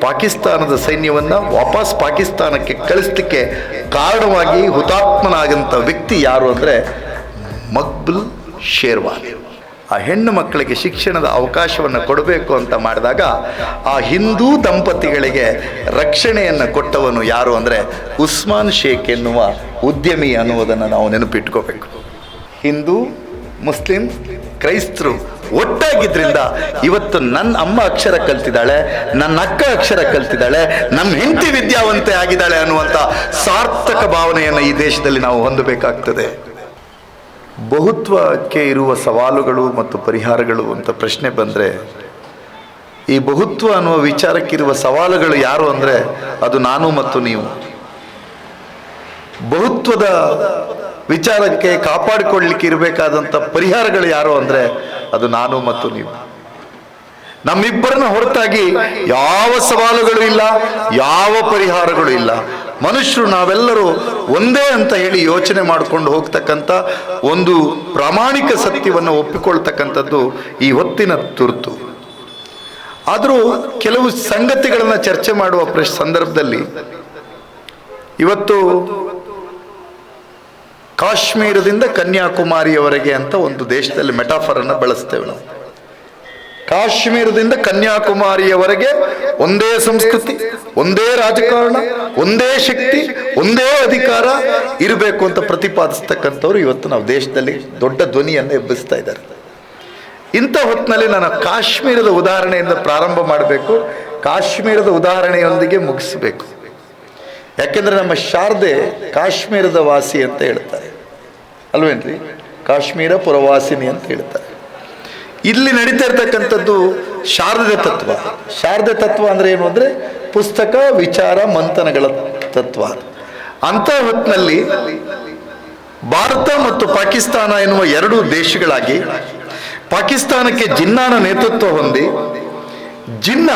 ಪಾಕಿಸ್ತಾನದ ಸೈನ್ಯವನ್ನು ವಾಪಸ್ ಪಾಕಿಸ್ತಾನಕ್ಕೆ ಕಳಿಸ್ಲಿಕ್ಕೆ ಕಾರಣವಾಗಿ ಹುತಾತ್ಮನಾಗಂಥ ವ್ಯಕ್ತಿ ಯಾರು ಅಂದರೆ ಮಕ್ಬುಲ್ ಶೇರ್ವಾನಿ ಆ ಹೆಣ್ಣು ಮಕ್ಕಳಿಗೆ ಶಿಕ್ಷಣದ ಅವಕಾಶವನ್ನು ಕೊಡಬೇಕು ಅಂತ ಮಾಡಿದಾಗ ಆ ಹಿಂದೂ ದಂಪತಿಗಳಿಗೆ ರಕ್ಷಣೆಯನ್ನು ಕೊಟ್ಟವನು ಯಾರು ಅಂದರೆ ಉಸ್ಮಾನ್ ಶೇಖ್ ಎನ್ನುವ ಉದ್ಯಮಿ ಅನ್ನುವುದನ್ನು ನಾವು ನೆನಪಿಟ್ಕೋಬೇಕು. ಹಿಂದೂ, ಮುಸ್ಲಿಂ, ಕ್ರೈಸ್ತರು ಒಟ್ಟಾಗಿದ್ರಿಂದ ಇವತ್ತು ನನ್ನ ಅಮ್ಮ ಅಕ್ಷರ ಕಲ್ತಿದ್ದಾಳೆ, ನನ್ನ ಅಕ್ಕ ಅಕ್ಷರ ಕಲ್ತಿದ್ದಾಳೆ ನಮ್ಮ ಹೆಂಡತಿ ವಿದ್ಯಾವಂತೆ ಆಗಿದ್ದಾಳೆ ಅನ್ನುವಂಥ ಸಾರ್ಥಕ ಭಾವನೆಯನ್ನು ಈ ದೇಶದಲ್ಲಿ ನಾವು ಹೊಂದಬೇಕಾಗ್ತದೆ. ಬಹುತ್ವಕ್ಕೆ ಇರುವ ಸವಾಲುಗಳು ಮತ್ತು ಪರಿಹಾರಗಳು ಅಂತ ಪ್ರಶ್ನೆ ಬಂದರೆ, ಈ ಬಹುತ್ವ ಅನ್ನುವ ವಿಚಾರಕ್ಕಿರುವ ಸವಾಲುಗಳು ಯಾರು ಅಂದರೆ ಅದು ನಾನು ಮತ್ತು ನೀವು. ಬಹುತ್ವದ ವಿಚಾರಕ್ಕೆ ಕಾಪಾಡಿಕೊಳ್ಳಲಿಕ್ಕೆ ಇರಬೇಕಾದಂಥ ಪರಿಹಾರಗಳು ಯಾರು ಅಂದರೆ ಅದು ನಾನು ಮತ್ತು ನೀವು. ನಮ್ಮಿಬ್ಬರನ್ನ ಹೊರತಾಗಿ ಯಾವ ಸವಾಲುಗಳು ಇಲ್ಲ, ಯಾವ ಪರಿಹಾರಗಳು ಇಲ್ಲ. ಮನುಷ್ಯರು ನಾವೆಲ್ಲರೂ ಒಂದೇ ಅಂತ ಹೇಳಿ ಯೋಚನೆ ಮಾಡಿಕೊಂಡು ಹೋಗ್ತಕ್ಕಂಥ ಒಂದು ಪ್ರಾಮಾಣಿಕ ಸತ್ಯವನ್ನು ಒಪ್ಪಿಕೊಳ್ತಕ್ಕಂಥದ್ದು ಈ ಹೊತ್ತಿನ ತುರ್ತು. ಆದರೂ ಕೆಲವು ಸಂಗತಿಗಳನ್ನು ಚರ್ಚೆ ಮಾಡುವ ಸಂದರ್ಭದಲ್ಲಿ ಇವತ್ತು ಕಾಶ್ಮೀರದಿಂದ ಕನ್ಯಾಕುಮಾರಿಯವರೆಗೆ ಅಂತ ಒಂದು ದೇಶದಲ್ಲಿ ಮೆಟಾಫರನ್ನು ಬಳಸ್ತೇವೆ ನಾವು. ಕಾಶ್ಮೀರದಿಂದ ಕನ್ಯಾಕುಮಾರಿಯವರೆಗೆ ಒಂದೇ ಸಂಸ್ಕೃತಿ, ಒಂದೇ ರಾಜಕಾರಣ, ಒಂದೇ ಶಕ್ತಿ, ಒಂದೇ ಅಧಿಕಾರ ಇರಬೇಕು ಅಂತ ಪ್ರತಿಪಾದಿಸ್ತಕ್ಕಂಥವ್ರು ಇವತ್ತು ನಾವು ದೇಶದಲ್ಲಿ ದೊಡ್ಡ ಧ್ವನಿಯನ್ನು ಎಬ್ಬಿಸ್ತಾ ಇದ್ದಾರೆ. ಇಂಥ ಹೊತ್ತಿನಲ್ಲಿ ನಾನು ಕಾಶ್ಮೀರದ ಉದಾಹರಣೆಯಿಂದ ಪ್ರಾರಂಭ ಮಾಡಬೇಕು, ಕಾಶ್ಮೀರದ ಉದಾಹರಣೆಯೊಂದಿಗೆ ಮುಗಿಸಬೇಕು. ಯಾಕೆಂದರೆ ನಮ್ಮ ಶಾರದೆ ಕಾಶ್ಮೀರದ ವಾಸಿ ಅಂತ ಹೇಳ್ತಾರೆ. ಅಲ್ವೇನ್ರಿ? ಕಾಶ್ಮೀರ ಪುರವಾಸಿನಿ ಅಂತ ಹೇಳ್ತಾರೆ. ಇಲ್ಲಿ ನಡೀತಾ ಇರ್ತಕ್ಕಂಥದ್ದು ಶಾರದ ತತ್ವ. ಶಾರದ ತತ್ವ ಅಂದ್ರೆ ಏನು ಅಂದ್ರೆ ಪುಸ್ತಕ, ವಿಚಾರ, ಮಂಥನಗಳ ತತ್ವ. ಅಂತ ಹೊತ್ತಿನಲ್ಲಿ ಭಾರತ ಮತ್ತು ಪಾಕಿಸ್ತಾನ ಎನ್ನುವ ಎರಡು ದೇಶಗಳಾಗಿ ಪಾಕಿಸ್ತಾನಕ್ಕೆ ಜಿನ್ನಾನ ನೇತೃತ್ವ ಹೊಂದಿ ಜಿನ್ನ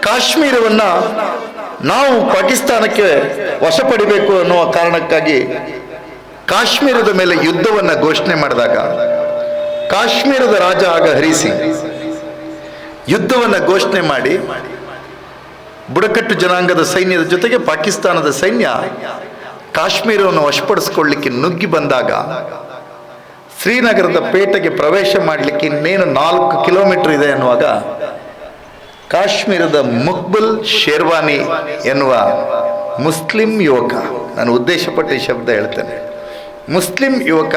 ಕಾಶ್ಮೀರವನ್ನ ನಾವು ಪಾಕಿಸ್ತಾನಕ್ಕೆ ವಶಪಡಿಬೇಕು ಅನ್ನುವ ಕಾರಣಕ್ಕಾಗಿ ಕಾಶ್ಮೀರದ ಮೇಲೆ ಯುದ್ಧವನ್ನ ಘೋಷಣೆ ಮಾಡಿದಾಗ ಕಾಶ್ಮೀರದ ರಾಜ ಆಗ ಹರಿಸಿ ಯುದ್ಧವನ್ನ ಘೋಷಣೆ ಮಾಡಿ ಬುಡಕಟ್ಟು ಜನಾಂಗದ ಸೈನ್ಯದ ಜೊತೆಗೆ ಪಾಕಿಸ್ತಾನದ ಸೈನ್ಯ ಕಾಶ್ಮೀರವನ್ನು ವಶಪಡಿಸ್ಕೊಳ್ಳಿಕ್ಕೆ ನುಗ್ಗಿ ಬಂದಾಗ ಶ್ರೀನಗರದ ಪೇಟೆಗೆ ಪ್ರವೇಶ ಮಾಡಲಿಕ್ಕೆ ಇನ್ನೇನು ನಾಲ್ಕು ಕಿಲೋಮೀಟರ್ ಇದೆ ಅನ್ನುವಾಗ ಕಾಶ್ಮೀರದ ಮುಕ್ಬಲ್ ಶೇರ್ವಾನಿ ಎನ್ನುವ ಮುಸ್ಲಿಂ ಯುವಕ, ನಾನು ಉದ್ದೇಶಪಟ್ಟ ಈ ಶಬ್ದ ಹೇಳ್ತೇನೆ. ಮುಸ್ಲಿಂ ಯುವಕ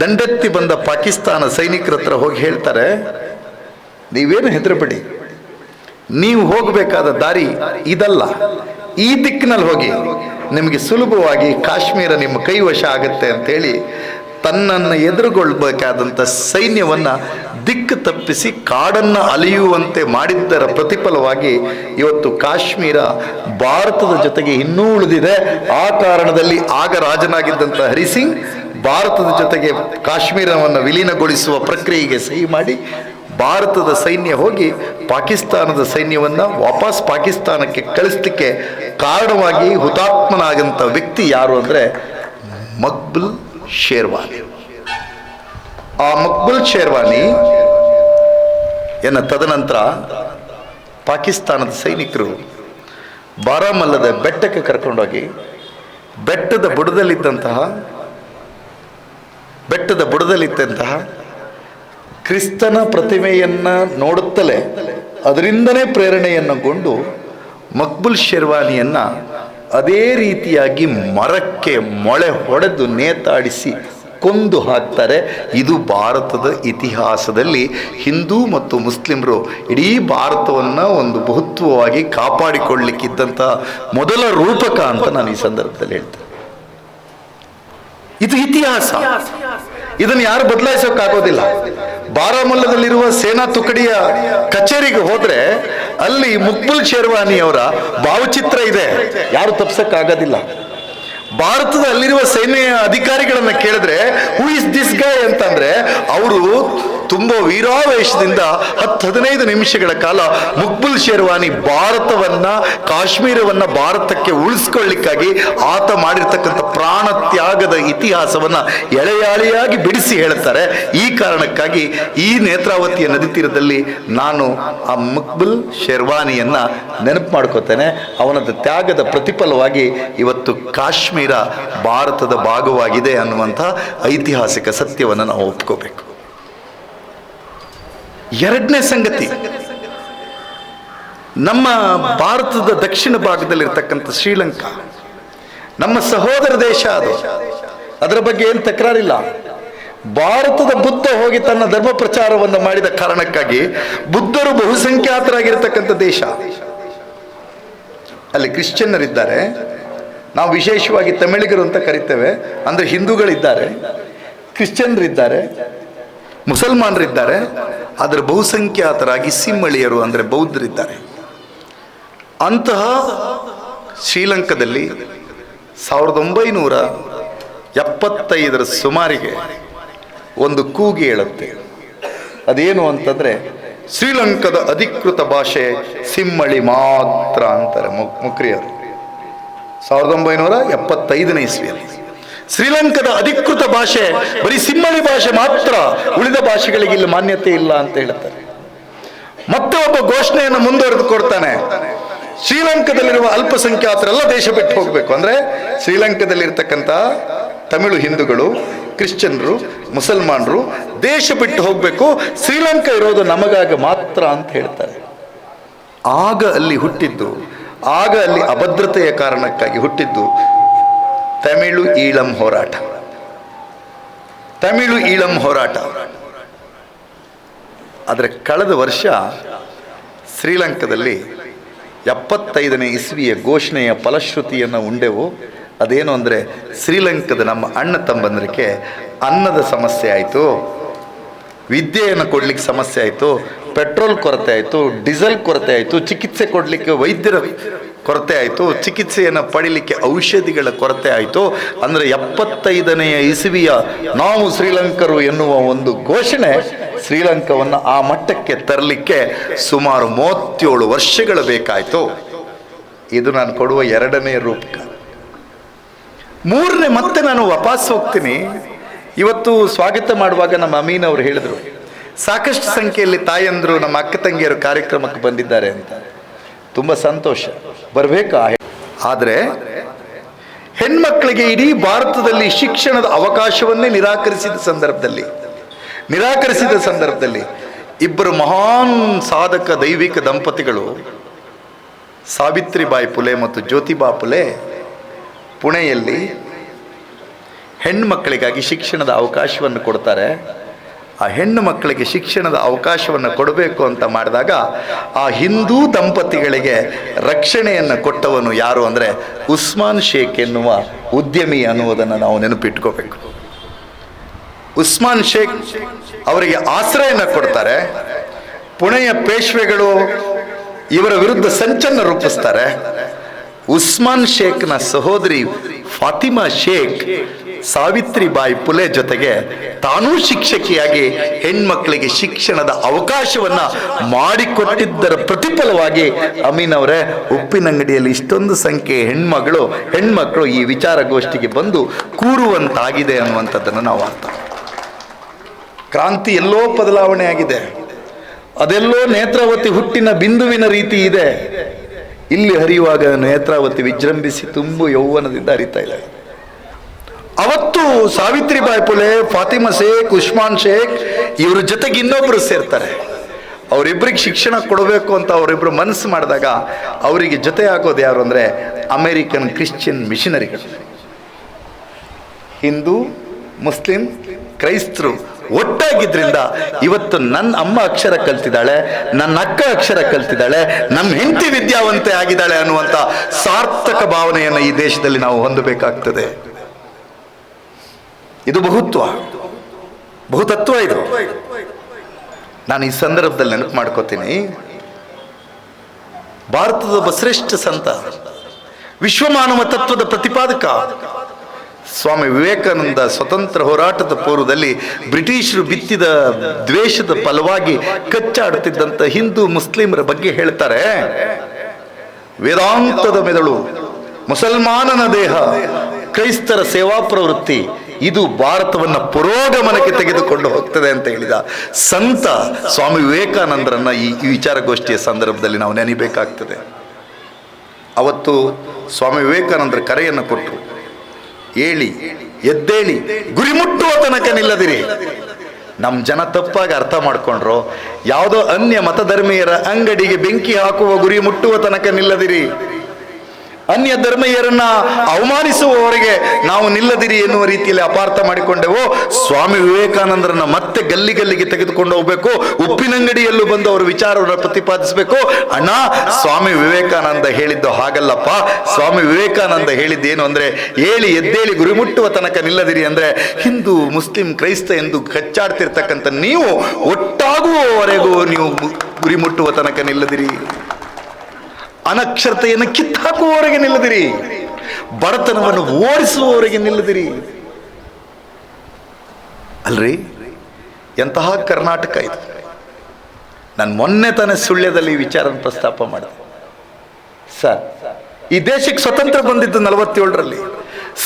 ದಂಡೆತ್ತಿ ಬಂದ ಪಾಕಿಸ್ತಾನ ಸೈನಿಕರ ಹತ್ರ ಹೋಗಿ ಹೇಳ್ತಾರೆ, ನೀವೇನು ಹೆದರಬೇಡಿ. ನೀವು ಹೋಗಬೇಕಾದ ದಾರಿ ಇದಲ್ಲ. ಈ ದಿಕ್ಕಿನಲ್ಲಿ ಹೋಗಿ ನಿಮಗೆ ಸುಲಭವಾಗಿ ಕಾಶ್ಮೀರ ನಿಮ್ಮ ಕೈವಶ ಆಗುತ್ತೆ ಅಂತೇಳಿ ತನ್ನನ್ನು ಎದುರುಗೊಳ್ಬೇಕಾದಂಥ ಸೈನ್ಯವನ್ನು ದಿಕ್ಕು ತಪ್ಪಿಸಿ ಕಾಡನ್ನು ಅಲಿಯುವಂತೆ ಮಾಡಿದ್ದರ ಪ್ರತಿಫಲವಾಗಿ ಇವತ್ತು ಕಾಶ್ಮೀರ ಭಾರತದ ಜೊತೆಗೆ ಇನ್ನೂ ಉಳಿದಿದೆ. ಆ ಕಾರಣದಲ್ಲಿ ಆಗ ರಾಜನಾಗಿದ್ದಂಥ ಹರಿಸಿಂಗ್ ಭಾರತದ ಜೊತೆಗೆ ಕಾಶ್ಮೀರವನ್ನು ವಿಲೀನಗೊಳಿಸುವ ಪ್ರಕ್ರಿಯೆಗೆ ಸಹಿ ಮಾಡಿ ಭಾರತದ ಸೈನ್ಯ ಹೋಗಿ ಪಾಕಿಸ್ತಾನದ ಸೈನ್ಯವನ್ನು ವಾಪಸ್ ಪಾಕಿಸ್ತಾನಕ್ಕೆ ಕಳಿಸ್ಲಿಕ್ಕೆ ಕಾರಣವಾಗಿ ಹುತಾತ್ಮನಾಗಂಥ ವ್ಯಕ್ತಿ ಯಾರು ಅಂದರೆ ಮಕ್ಬುಲ್ ಶೇರ್ವಾನಿ. ಆ ಮಕ್ಬುಲ್ ಶೇರ್ವಾನಿ ಎನ್ನ ತದನಂತರ ಪಾಕಿಸ್ತಾನದ ಸೈನಿಕರು ಬಾರಾಮಲ್ಲದ ಬೆಟ್ಟಕ್ಕೆ ಕರ್ಕೊಂಡೋಗಿ ಬೆಟ್ಟದ ಬುಡದಲ್ಲಿದ್ದಂತಹ ಬೆಟ್ಟದ ಬುಡದಲ್ಲಿದ್ದಂತಹ ಕ್ರಿಸ್ತನ ಪ್ರತಿಮೆಯನ್ನು ನೋಡುತ್ತಲೇ ಅದರಿಂದನೇ ಪ್ರೇರಣೆಯನ್ನಗೊಂಡು ಮಕ್ಬುಲ್ ಶೆರ್ವಾನಿಯನ್ನು ಅದೇ ರೀತಿಯಾಗಿ ಮರಕ್ಕೆ ಮೊಳೆ ಹೊಡೆದು ನೇತಾಡಿಸಿ ಕೊಂದು ಹಾಕ್ತಾರೆ. ಇದು ಭಾರತದ ಇತಿಹಾಸದಲ್ಲಿ ಹಿಂದೂ ಮತ್ತು ಮುಸ್ಲಿಮರು ಇಡೀ ಭಾರತವನ್ನು ಒಂದು ಬಹುತ್ವವಾಗಿ ಕಾಪಾಡಿಕೊಳ್ಳಲಿಕ್ಕಿದ್ದಂಥ ಮೊದಲ ರೂಪಕ ಅಂತ ನಾನು ಈ ಸಂದರ್ಭದಲ್ಲಿ ಹೇಳ್ತೇನೆ. ಇದು ಇತಿಹಾಸ. ಇದನ್ನು ಯಾರು ಬದಲಾಯಿಸೋಕ್ಕಾಗೋದಿಲ್ಲ ಬಾರಾಮುಲ್ಲದಲ್ಲಿರುವ ಸೇನಾ ತುಕಡಿಯ ಕಚೇರಿಗೆ ಹೋದ್ರೆ ಅಲ್ಲಿ ಮುಕ್ಬುಲ್ ಶೇರ್ವಾನಿ ಅವರ ಭಾವಚಿತ್ರ ಇದೆ. ಯಾರು ತಪ್ಸಕ್ಕಾಗೋದಿಲ್ಲ ಭಾರತದ ಅಲ್ಲಿರುವ ಸೈನ್ಯ ಅಧಿಕಾರಿಗಳನ್ನ ಕೇಳಿದ್ರೆ ಹೂ ಇಸ್ ದಿಸ್ ಗೈ ಅಂತಂದ್ರೆ ಅವರು ತುಂಬ ವೀರಾವೇಶದಿಂದ ಹತ್ತು ಹದಿನೈದು ನಿಮಿಷಗಳ ಕಾಲ ಮುಕ್ಬುಲ್ ಶೇರ್ವಾನಿ ಭಾರತವನ್ನ, ಕಾಶ್ಮೀರವನ್ನ ಭಾರತಕ್ಕೆ ಉಳಿಸ್ಕೊಳ್ಳಿಕ್ಕಾಗಿ ಆತ ಮಾಡಿರ್ತಕ್ಕಂಥ ಪ್ರಾಣ ತ್ಯಾಗದ ಇತಿಹಾಸವನ್ನ ಎಳೆಯಾಳಿಯಾಗಿ ಬಿಡಿಸಿ ಹೇಳ್ತಾರೆ. ಈ ಕಾರಣಕ್ಕಾಗಿ ಈ ನೇತ್ರಾವತಿಯ ನದಿ ತೀರದಲ್ಲಿ ನಾನು ಆ ಮುಕ್ಬುಲ್ ಶೇರ್ವಾನಿಯನ್ನ ನೆನಪು ಮಾಡ್ಕೋತೇನೆ. ಅವನದ ತ್ಯಾಗದ ಪ್ರತಿಫಲವಾಗಿ ಇವತ್ತು ಕಾಶ್ಮೀರ ಭಾರತದ ಭಾಗವಾಗಿದೆ ಅನ್ನುವಂಥ ಐತಿಹಾಸಿಕ ಸತ್ಯವನ್ನು ನಾವು ಒಪ್ಕೋಬೇಕು. ಎರಡನೇ ಸಂಗತಿ. ನಮ್ಮ ಭಾರತದ ದಕ್ಷಿಣ ಭಾಗದಲ್ಲಿರ್ತಕ್ಕಂಥ ಶ್ರೀಲಂಕಾ, ನಮ್ಮ ಸಹೋದರ ದೇಶ ಅದು. ಅದರ ಬಗ್ಗೆ ಏನು ತಕರಾರಿಲ್ಲ. ಭಾರತದ ಬುದ್ಧ ಹೋಗಿ ತನ್ನ ಧರ್ಮ ಪ್ರಚಾರವನ್ನು ಮಾಡಿದ ಕಾರಣಕ್ಕಾಗಿ ಬುದ್ಧರು ಬಹುಸಂಖ್ಯಾತರಾಗಿರ್ತಕ್ಕಂಥ ದೇಶ. ಅಲ್ಲಿ ಕ್ರಿಶ್ಚಿಯನ್ನರಿದ್ದಾರೆ. ನಾವು ವಿಶೇಷವಾಗಿ ತಮಿಳಿಗರು ಅಂತ ಕರಿತೇವೆ. ಅಂದರೆ ಹಿಂದೂಗಳಿದ್ದಾರೆ. ಕ್ರಿಶ್ಚಿಯನ್ರಿದ್ದಾರೆ ಮುಸಲ್ಮಾನರಿದ್ದಾರೆ ಅದರ ಬಹುಸಂಖ್ಯಾತರಾಗಿ ಸಿಮ್ಮಳಿಯರು ಅಂದರೆ ಬೌದ್ಧರಿದ್ದಾರೆ. ಅಂತಹ ಶ್ರೀಲಂಕಾದಲ್ಲಿ ಸಾವಿರದ ಒಂಬೈನೂರ ಎಪ್ಪತ್ತೈದರ ಸುಮಾರಿಗೆ ಒಂದು ಕೂಗಿ ಹೇಳುತ್ತೆ. ಅದೇನು ಅಂತಂದರೆ ಶ್ರೀಲಂಕಾದ ಅಧಿಕೃತ ಭಾಷೆ ಸಿಮ್ಮಳಿ ಮಾತ್ರ ಅಂತಾರೆ ಮುಕ್ರಿಯರು. ಸಾವಿರದ ಒಂಬೈನೂರ ಎಪ್ಪತ್ತೈದನೇ ಇಸ್ವಿಯಲ್ಲಿ. ಶ್ರೀಲಂಕಾದ ಅಧಿಕೃತ ಭಾಷೆ, ಬರೀ ಸಿಂಹಳಿ ಭಾಷೆ ಮಾತ್ರ ಉಳಿದ ಭಾಷೆಗಳಿಗೆ ಇಲ್ಲಿ ಮಾನ್ಯತೆ ಇಲ್ಲ ಅಂತ ಹೇಳ್ತಾರೆ. ಮತ್ತೆ ಒಬ್ಬ ಘೋಷಣೆಯನ್ನು ಮುಂದುವರೆದು ಕೊಡ್ತಾನೆ. ಶ್ರೀಲಂಕಾದಲ್ಲಿರುವ ಅಲ್ಪಸಂಖ್ಯಾತರೆಲ್ಲ ದೇಶ ಬಿಟ್ಟು ಹೋಗಬೇಕು. ಅಂದ್ರೆ ಶ್ರೀಲಂಕಾದಲ್ಲಿರ್ತಕ್ಕಂಥ ತಮಿಳು ಹಿಂದೂಗಳು, ಕ್ರಿಶ್ಚಿಯನ್ರು, ಮುಸಲ್ಮಾನರು ದೇಶ ಬಿಟ್ಟು ಹೋಗಬೇಕು. ಶ್ರೀಲಂಕಾ ಇರೋದು ನಮಗಾಗ ಮಾತ್ರ ಅಂತ ಹೇಳ್ತಾರೆ. ಆಗ ಅಲ್ಲಿ ಹುಟ್ಟಿದ್ದು, ಆಗ ಅಲ್ಲಿ ಅಭದ್ರತೆಯ ಕಾರಣಕ್ಕಾಗಿ ಹುಟ್ಟಿದ್ದು ತಮಿಳು ಈಳಂ ಹೋರಾಟ. ತಮಿಳು ಈಳಂ ಹೋರಾಟ. ಆದರೆ ಕಳೆದ ವರ್ಷ ಶ್ರೀಲಂಕಾದಲ್ಲಿ ಎಪ್ಪತ್ತೈದನೇ ಇಸ್ವಿಯ ಘೋಷಣೆಯ ಫಲಶ್ರುತಿಯನ್ನು ಉಂಡೆವು. ಅದೇನು ಅಂದರೆ ಶ್ರೀಲಂಕಾದ ನಮ್ಮ ಅಣ್ಣ ತಮ್ಮಂದರಿಗೆ ಅನ್ನದ ಸಮಸ್ಯೆ ಆಯಿತು, ವಿದ್ಯೆಯನ್ನು ಕೊಡ್ಲಿಕ್ಕೆ ಸಮಸ್ಯೆ ಆಯಿತು, ಪೆಟ್ರೋಲ್ ಕೊರತೆ ಆಯಿತು, ಡೀಸೆಲ್ ಕೊರತೆ ಆಯಿತು, ಚಿಕಿತ್ಸೆ ಕೊಡಲಿಕ್ಕೆ ವೈದ್ಯರ ಕೊರತೆ ಆಯಿತು. ಚಿಕಿತ್ಸೆಯನ್ನು ಪಡೀಲಿಕ್ಕೆ ಔಷಧಿಗಳ ಕೊರತೆ ಆಯಿತು. ಅಂದರೆ ಎಪ್ಪತ್ತೈದನೆಯ ಇಸವಿಯ ನಾವು ಶ್ರೀಲಂಕರು ಎನ್ನುವ ಒಂದು ಘೋಷಣೆ ಶ್ರೀಲಂಕಾವನ್ನು ಆ ಮಟ್ಟಕ್ಕೆ ತರಲಿಕ್ಕೆ ಸುಮಾರು ಮೂವತ್ತೇಳು ವರ್ಷಗಳು ಬೇಕಾಯಿತು. ಇದು ನಾನು ಕೊಡುವ ಎರಡನೇ ರೂಪಕ. ಮೂರನೇ ಮತ್ತೆ ನಾನು ವಾಪಸ್ ಹೋಗ್ತೀನಿ. ಇವತ್ತು ಸ್ವಾಗತ ಮಾಡುವಾಗ ನಮ್ಮ ಅಮೀನ್ ಅವರು ಹೇಳಿದರು, ಸಾಕಷ್ಟು ಸಂಖ್ಯೆಯಲ್ಲಿ ತಾಯಂದರು ನಮ್ಮ ಅಕ್ಕ ತಂಗಿಯರು ಕಾರ್ಯಕ್ರಮಕ್ಕೆ ಬಂದಿದ್ದಾರೆ ಅಂತ. ತುಂಬ ಸಂತೋಷ. ಬರಬೇಕಾ? ಆದರೆ ಹೆಣ್ಮಕ್ಳಿಗೆ ಇಡೀ ಭಾರತದಲ್ಲಿ ಶಿಕ್ಷಣದ ಅವಕಾಶವನ್ನೇ ನಿರಾಕರಿಸಿದ ಸಂದರ್ಭದಲ್ಲಿ ನಿರಾಕರಿಸಿದ ಸಂದರ್ಭದಲ್ಲಿ ಇಬ್ಬರು ಮಹಾನ್ ಸಾಧಕ ದೈವಿಕ ದಂಪತಿಗಳು ಸಾವಿತ್ರಿಬಾಯಿ ಪುಲೆ ಮತ್ತು ಜ್ಯೋತಿಬಾ ಪುಲೆ ಪುಣೆಯಲ್ಲಿ ಹೆಣ್ಮಕ್ಕಳಿಗಾಗಿ ಶಿಕ್ಷಣದ ಅವಕಾಶವನ್ನು ಕೊಡ್ತಾರೆ. ಆ ಹೆಣ್ಣು ಮಕ್ಕಳಿಗೆ ಶಿಕ್ಷಣದ ಅವಕಾಶವನ್ನು ಕೊಡಬೇಕು ಅಂತ ಮಾಡಿದಾಗ ಆ ಹಿಂದೂ ದಂಪತಿಗಳಿಗೆ ರಕ್ಷಣೆಯನ್ನು ಕೊಟ್ಟವನು ಯಾರು ಅಂದರೆ ಉಸ್ಮಾನ್ ಶೇಖ್ ಎನ್ನುವ ಉದ್ಯಮಿ ಅನ್ನುವುದನ್ನು ನಾವು ನೆನಪಿಟ್ಕೋಬೇಕು. ಉಸ್ಮಾನ್ ಶೇಖ್ ಅವರಿಗೆ ಆಶ್ರಯನ ಕೊಡ್ತಾರೆ. ಪುಣೆಯ ಪೇಶ್ವೆಗಳು ಇವರ ವಿರುದ್ಧ ಸಂಚನ್ನು ರೂಪಿಸ್ತಾರೆ. ಉಸ್ಮಾನ್ ಶೇಖ್ನ ಸಹೋದರಿ ಫಾತಿಮಾ ಶೇಖ್ ಸಾವಿತ್ರಿಬಾಯಿ ಪುಲೆ ಜೊತೆಗೆ ತಾನೂ ಶಿಕ್ಷಕಿಯಾಗಿ ಹೆಣ್ಮಕ್ಳಿಗೆ ಶಿಕ್ಷಣದ ಅವಕಾಶವನ್ನ ಮಾಡಿಕೊಟ್ಟಿದ್ದರ ಪ್ರತಿಫಲವಾಗಿ ಅಮೀನ್ ಅವರೇ, ಉಪ್ಪಿನಂಗಡಿಯಲ್ಲಿ ಇಷ್ಟೊಂದು ಸಂಖ್ಯೆ ಹೆಣ್ಮಗಳು, ಹೆಣ್ಮಕ್ಳು ಈ ವಿಚಾರಗೋಷ್ಠಿಗೆ ಬಂದು ಕೂರುವಂತಾಗಿದೆ ಅನ್ನುವಂಥದ್ದನ್ನು ನಾವು ಅರ್ಥ ಕ್ರಾಂತಿ ಎಲ್ಲೋ ಬದಲಾವಣೆ ಆಗಿದೆ. ಅದೆಲ್ಲೋ ನೇತ್ರಾವತಿ ಹುಟ್ಟಿನ ಬಿಂದುವಿನ ರೀತಿ ಇದೆ. ಇಲ್ಲಿ ಹರಿಯುವಾಗ ನೇತ್ರಾವತಿ ವಿಜೃಂಭಿಸಿ ತುಂಬು ಯೌವನದಿಂದ ಹರಿತಾ ಇದೆ ಅವತ್ತು ಸಾವಿತ್ರಿಬಾಯಿ ಪುಲೆ, ಫಾತಿಮಾ ಶೇಖ್, ಉಸ್ಮಾನ್ ಶೇಖ್ ಇವ್ರ ಜೊತೆಗೆ ಇನ್ನೊಬ್ರು ಸೇರ್ತಾರೆ. ಅವರಿಬ್ಬರಿಗೆ ಶಿಕ್ಷಣ ಕೊಡಬೇಕು ಅಂತ ಅವರಿಬ್ರು ಮನಸ್ಸು ಮಾಡಿದಾಗ ಅವರಿಗೆ ಜೊತೆ ಆಗೋದು ಯಾರು ಅಂದರೆ ಅಮೇರಿಕನ್ ಕ್ರಿಶ್ಚಿಯನ್ ಮಿಷನರಿಗಳು. ಹಿಂದೂ, ಮುಸ್ಲಿಂ, ಕ್ರೈಸ್ತರು ಒಟ್ಟಾಗಿದ್ದರಿಂದ ಇವತ್ತು ನನ್ನ ಅಮ್ಮ ಅಕ್ಷರ ಕಲ್ತಿದ್ದಾಳೆ, ನನ್ನ ಅಕ್ಕ ಅಕ್ಷರ ಕಲ್ತಿದ್ದಾಳೆ ನಮ್ಮ ಹೆಂಡತಿ ವಿದ್ಯಾವಂತೆ ಆಗಿದ್ದಾಳೆ ಅನ್ನುವಂಥ ಸಾರ್ಥಕ ಭಾವನೆಯನ್ನು ಈ ದೇಶದಲ್ಲಿ ನಾವು ಹೊಂದಬೇಕಾಗ್ತದೆ. ಇದು ಬಹುತ್ವ. ಬಹುತತ್ವ ಇದು. ನಾನು ಈ ಸಂದರ್ಭದಲ್ಲಿ ನೆನಪು ಮಾಡ್ಕೋತೀನಿ. ಭಾರತದ ಒಬ್ಬ ಶ್ರೇಷ್ಠ ಸಂತ, ವಿಶ್ವಮಾನವ ತತ್ವದ ಪ್ರತಿಪಾದಕ. ಸ್ವಾಮಿ ವಿವೇಕಾನಂದ ಸ್ವತಂತ್ರ ಹೋರಾಟದ ಪೂರ್ವದಲ್ಲಿ ಬ್ರಿಟಿಷರು ಬಿತ್ತಿದ ದ್ವೇಷದ ಫಲವಾಗಿ ಕಚ್ಚಾಡುತ್ತಿದ್ದಂಥ ಹಿಂದೂ ಮುಸ್ಲಿಮರ ಬಗ್ಗೆ ಹೇಳ್ತಾರೆ. ವೇದಾಂತದ ಮೆದುಳು, ಮುಸಲ್ಮಾನನ ದೇಹ, ಕ್ರೈಸ್ತರ ಸೇವಾ ಪ್ರವೃತ್ತಿ ಇದು ಭಾರತವನ್ನು ಪುರೋಗಮನಕ್ಕೆ ತೆಗೆದುಕೊಂಡು ಹೋಗ್ತದೆ ಅಂತ ಹೇಳಿದ ಸಂತ ಸ್ವಾಮಿ ವಿವೇಕಾನಂದರನ್ನ ಈ ವಿಚಾರಗೋಷ್ಠಿಯ ಸಂದರ್ಭದಲ್ಲಿ ನಾವು ನೆನಿಬೇಕಾಗ್ತದೆ. ಅವತ್ತು ಸ್ವಾಮಿ ವಿವೇಕಾನಂದರ ಕರೆಯನ್ನು ಕೊಟ್ಟರು. ಏಳಿ, ಎದ್ದೇಳಿ ಗುರಿ ಮುಟ್ಟುವ ತನಕ ನಿಲ್ಲದಿರಿ. ನಮ್ಮ ಜನ ತಪ್ಪಾಗಿ ಅರ್ಥ ಮಾಡ್ಕೊಂಡ್ರು. ಯಾವುದೋ ಅನ್ಯ ಮತಧರ್ಮೀಯರ ಅಂಗಡಿಗೆ ಬೆಂಕಿ ಹಾಕುವ ಗುರಿ ಮುಟ್ಟುವ ತನಕ ನಿಲ್ಲದಿರಿ. ಅನ್ಯ ಧರ್ಮೀಯರನ್ನ ಅವಮಾನಿಸುವವರೆಗೆ ನಾವು ನಿಲ್ಲದಿರಿ ಎನ್ನುವ ರೀತಿಯಲ್ಲಿ ಅಪಾರ್ಥ ಮಾಡಿಕೊಂಡೆವು ಸ್ವಾಮಿ ವಿವೇಕಾನಂದರನ್ನ ಮತ್ತೆ ಗಲ್ಲಿ ಗಲ್ಲಿಗೆ ತೆಗೆದುಕೊಂಡು ಹೋಗ್ಬೇಕು. ಉಪ್ಪಿನಂಗಡಿಯಲ್ಲೂ ಬಂದು ಅವರ ವಿಚಾರವನ್ನು ಪ್ರತಿಪಾದಿಸಬೇಕು. ಅಣ್ಣ, ಸ್ವಾಮಿ ವಿವೇಕಾನಂದ ಹೇಳಿದ್ದು ಹಾಗಲ್ಲಪ್ಪ. ಸ್ವಾಮಿ ವಿವೇಕಾನಂದ ಹೇಳಿದ್ದೇನು ಅಂದ್ರೆ ಹೇಳಿ ಎದ್ದೇಳಿ ಗುರಿ ಮುಟ್ಟುವ ತನಕ ನಿಲ್ಲದಿರಿ ಅಂದ್ರೆ, ಹಿಂದೂ, ಮುಸ್ಲಿಂ, ಕ್ರೈಸ್ತ ಎಂದು ಕಚ್ಚಾಡ್ತಿರ್ತಕ್ಕಂಥ ನೀವು ಒಟ್ಟಾಗುವವರೆಗೂ ನೀವು ಗುರಿ ಮುಟ್ಟುವ ತನಕ ನಿಲ್ಲದಿರಿ. ಅನಕ್ಷರತೆಯನ್ನು ಕಿತ್ತಾಕುವವರೆಗೆ ನಿಲ್ಲದಿರಿ. ಬಡತನವನ್ನು ಓಡಿಸುವವರೆಗೆ ನಿಲ್ಲದಿರಿ. ಅಲ್ರಿ? ಎಂತಹ ಕರ್ನಾಟಕ ಇದು. ನಾನು ಮೊನ್ನೆ ತಾನೇ ಸುಳ್ಯದಲ್ಲಿ ಈ ವಿಚಾರನ ಪ್ರಸ್ತಾಪ ಮಾಡಿದೆ. ಸರ್, ಈ ದೇಶಕ್ಕೆ ಸ್ವತಂತ್ರ ಬಂದಿದ್ದು ನಲವತ್ತೇಳರಲ್ಲಿ,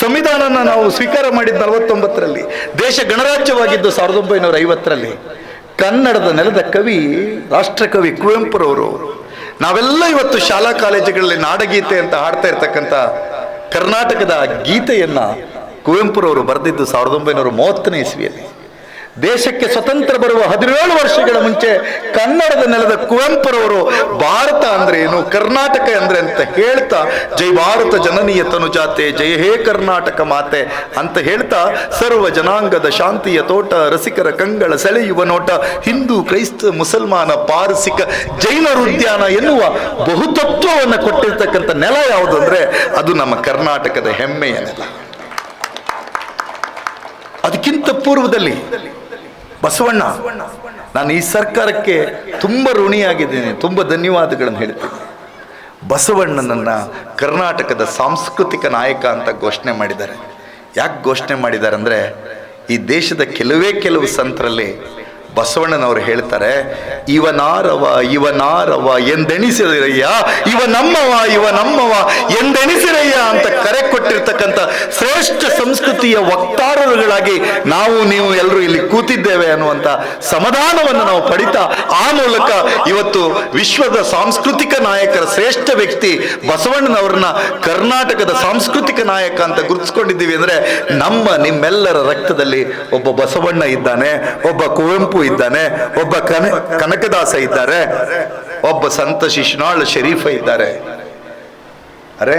ಸಂವಿಧಾನನ ನಾವು ಸ್ವೀಕಾರ ಮಾಡಿದ್ದು ನಲವತ್ತೊಂಬತ್ತರಲ್ಲಿ, ದೇಶ ಗಣರಾಜ್ಯವಾಗಿದ್ದು ಸಾವಿರದ ಒಂಬೈನೂರ ಐವತ್ತರಲ್ಲಿ, ಕನ್ನಡದ ನೆಲದ ಕವಿ, ರಾಷ್ಟ್ರಕವಿ ಕುವೆಂಪುರವರು ನಾವೆಲ್ಲ ಇವತ್ತು ಶಾಲಾ ಕಾಲೇಜುಗಳಲ್ಲಿ ನಾಡಗೀತೆ ಅಂತ ಹಾಡ್ತಾ ಇರ್ತಕ್ಕಂಥ ಕರ್ನಾಟಕದ ಗೀತೆಯನ್ನ ಕುವೆಂಪುರವರು ಬರೆದಿದ್ದು ಸಾವಿರದ ಒಂಬೈನೂರ ಮೂವತ್ತನೇ ಇಸ್ವಿಯಲ್ಲಿ. ದೇಶಕ್ಕೆ ಸ್ವತಂತ್ರ ಬರುವ ಹದಿನೇಳು ವರ್ಷಗಳ ಮುಂಚೆ ಕನ್ನಡದ ನೆಲದ ಕುವೆಂಪುರವರು ಭಾರತ ಅಂದ್ರೆ ಏನು, ಕರ್ನಾಟಕ ಅಂದ್ರೆ ಅಂತ ಹೇಳ್ತಾ, ಜೈ ಭಾರತ ಜನನೀಯ ತನುಜಾತೆ ಜಯ ಹೇ ಕರ್ನಾಟಕ ಮಾತೆ ಅಂತ ಹೇಳ್ತಾ, ಸರ್ವ ಜನಾಂಗದ ಶಾಂತಿಯ ತೋಟ, ರಸಿಕರ ಕಂಗಳ ಸೆಳೆಯುವ ನೋಟ, ಹಿಂದೂ, ಕ್ರೈಸ್ತ, ಮುಸಲ್ಮಾನ, ಪಾರಸಿಕ ಜೈನರು ಉದ್ಯಾನ ಎನ್ನುವ ಬಹುತತ್ವವನ್ನು ಕೊಟ್ಟಿರ್ತಕ್ಕಂಥ ನೆಲ ಯಾವುದು ಅಂದ್ರೆ ಅದು ನಮ್ಮ ಕರ್ನಾಟಕದ ಹೆಮ್ಮೆಯ ನೆಲ. ಅದಕ್ಕಿಂತ ಪೂರ್ವದಲ್ಲಿ ಬಸವಣ್ಣ, ನಾನು ಈ ಸರ್ಕಾರಕ್ಕೆ ತುಂಬ ಋಣಿಯಾಗಿದ್ದೇನೆ, ತುಂಬ ಧನ್ಯವಾದಗಳನ್ನು ಹೇಳ್ತೀನಿ. ಬಸವಣ್ಣನನ್ನ ಕರ್ನಾಟಕದ ಸಾಂಸ್ಕೃತಿಕ ನಾಯಕ ಅಂತ ಘೋಷಣೆ ಮಾಡಿದ್ದಾರೆ. ಯಾಕೆ ಘೋಷಣೆ ಮಾಡಿದ್ದಾರೆ ಅಂದರೆ, ಈ ದೇಶದ ಕೆಲವೇ ಕೆಲವು ಸಂತರಲ್ಲಿ ಬಸವಣ್ಣನವರು ಹೇಳ್ತಾರೆ ಇವನಾರವ ಇವನಾರವ ಎಂದೆಣಿಸಿರಯ್ಯ ಇವ ನಮ್ಮವ ಇವ ನಮ್ಮವ ಎಂದೆಣಿಸಿರಯ್ಯ ಅಂತ ಕರೆ ಕೊಟ್ಟಿರ್ತಕ್ಕಂಥ ಶ್ರೇಷ್ಠ ಸಂಸ್ಕೃತಿಯ ವಕ್ತಾರರುಗಳಾಗಿ ನಾವು, ನೀವು ಎಲ್ಲರೂ ಇಲ್ಲಿ ಕೂತಿದ್ದೇವೆ ಅನ್ನುವಂತ ಸಮಾಧಾನವನ್ನು ನಾವು ಪಡಿತಾ, ಆ ಮೂಲಕ ಇವತ್ತು ವಿಶ್ವದ ಸಾಂಸ್ಕೃತಿಕ ನಾಯಕರ ಶ್ರೇಷ್ಠ ವ್ಯಕ್ತಿ ಬಸವಣ್ಣನವರನ್ನ ಕರ್ನಾಟಕದ ಸಾಂಸ್ಕೃತಿಕ ನಾಯಕ ಅಂತ ಗುರುತಿಸ್ಕೊಂಡಿದ್ದೀವಿ ಅಂದ್ರೆ ನಮ್ಮ ನಿಮ್ಮೆಲ್ಲರ ರಕ್ತದಲ್ಲಿ ಒಬ್ಬ ಬಸವಣ್ಣ ಇದ್ದಾನೆ, ಒಬ್ಬ ಕುವೆಂಪು ಇದ್ದಾನೆ, ಒಬ್ಬ ಕನ ಕನಕದಾಸ ಇದ್ದಾರೆ. ಒಬ್ಬ ಸಂತ ಶಿಶುನಾಳ್ ಶರೀಫ ಇದ್ದಾರೆ. ಅರೆ,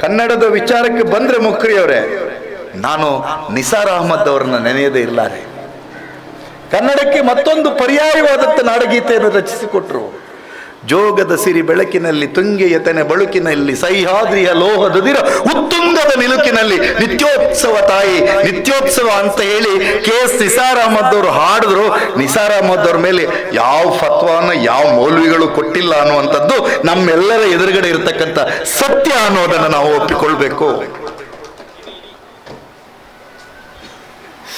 ಕನ್ನಡದ ವಿಚಾರಕ್ಕೆ ಬಂದ್ರೆ ಮುಕ್ರಿಯವರೇ ನಾನು ನಿಸಾರ್ ಅಹಮದ್ ಅವರನ್ನ ನೆನೆಯದೇ ಇಲ್ಲಾರೆ ಕನ್ನಡಕ್ಕೆ ಮತ್ತೊಂದು ಪರ್ಯಾಯವಾದಂಥ ನಾಡಗೀತೆಯನ್ನು ರಚಿಸಿಕೊಟ್ರು. ಜೋಗದ ಸಿರಿ ಬೆಳಕಿನಲ್ಲಿ, ತುಂಗೆಯ ತೆನೆ ಬಳುಕಿನಲ್ಲಿ, ಸಹ್ಯಾದ್ರಿಯ ಲೋಹದುದಿರ ಉತ್ತುಂಗದ ನಿಲುಕಿನಲ್ಲಿ, ನಿತ್ಯೋತ್ಸವ ತಾಯಿ, ನಿತ್ಯೋತ್ಸವ ಅಂತ ಹೇಳಿ ಕೆ. ಎಸ್. ನಿಸಾರ್ ಅಹಮದ್ ಅವರು ಹಾಡಿದ್ರು. ನಿಸಾರ್ ಅಹಮದ್ ಅವ್ರ ಮೇಲೆ ಯಾವ ಫತ್ವಾನ, ಯಾವ ಮೌಲ್ವಿಗಳು ಕೊಟ್ಟಿಲ್ಲ ಅನ್ನುವಂಥದ್ದು ನಮ್ಮೆಲ್ಲರ ಎದುರುಗಡೆ ಇರತಕ್ಕಂಥ ಸತ್ಯ ಅನ್ನೋದನ್ನು ನಾವು ಒಪ್ಪಿಕೊಳ್ಬೇಕು.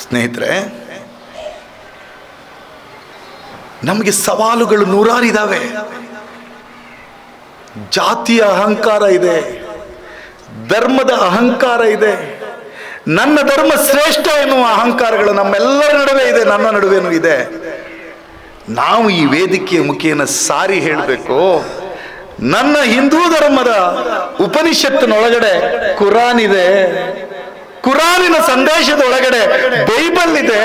ಸ್ನೇಹಿತರೆ, ನಮಗೆ ಸವಾಲುಗಳು ನೂರಾರಿದಾವೆ. ಜಾತಿಯ ಅಹಂಕಾರ ಇದೆ, ಧರ್ಮದ ಅಹಂಕಾರ ಇದೆ, ನನ್ನ ಧರ್ಮ ಶ್ರೇಷ್ಠ ಎನ್ನುವ ಅಹಂಕಾರಗಳು ನಮ್ಮೆಲ್ಲರ ನಡುವೆ ಇದೆ, ನನ್ನ ನಡುವೆನೂ ಇದೆ. ನಾವು ಈ ವೇದಿಕೆಯ ಮುಖೇನ ಸಾರಿ ಹೇಳಬೇಕು. ನನ್ನ ಹಿಂದೂ ಧರ್ಮದ ಉಪನಿಷತ್ತಿನೊಳಗಡೆ ಕುರಾನ್ ಇದೆ. ಕುರಾನಿನ ಸಂದೇಶದ ಒಳಗಡೆ ಬೈಬಲ್ ಇದೆ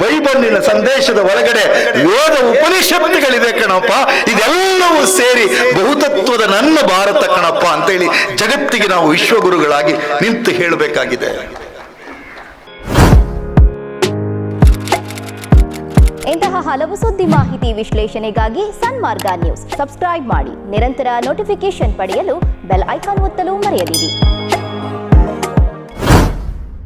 ಬೈಬಲ್ಲಿನ ಸಂದೇಶದ ಒಳಗಡೆ ವೇದ ಉಪನಿಷತ್ತುಗಳಿದೆ ಕಣಪ್ಪ. ಇದೆಲ್ಲವೂ ಸೇರಿ ಬಹುತತ್ವದ ನನ್ನ ಭಾರತ ಕಣಪ್ಪ ಅಂತೇಳಿ ಜಗತ್ತಿಗೆ ನಾವು ವಿಶ್ವಗುರುಗಳಾಗಿ ನಿಂತು ಹೇಳಬೇಕಾಗಿದೆ. ಇಂತಹ ಹಲವು ಸುದ್ದಿ ಮಾಹಿತಿ ವಿಶ್ಲೇಷಣೆಗಾಗಿ ಸನ್ಮಾರ್ಗ ನ್ಯೂಸ್. ಸಬ್ಸ್ಕ್ರೈಬ್ ಮಾಡಿ. ನಿರಂತರ ನೋಟಿಫಿಕೇಶನ್ ಪಡೆಯಲು ಬೆಲ್ ಐಕಾನ್ ಒತ್ತಲು ಮರೆಯದಿರಿ.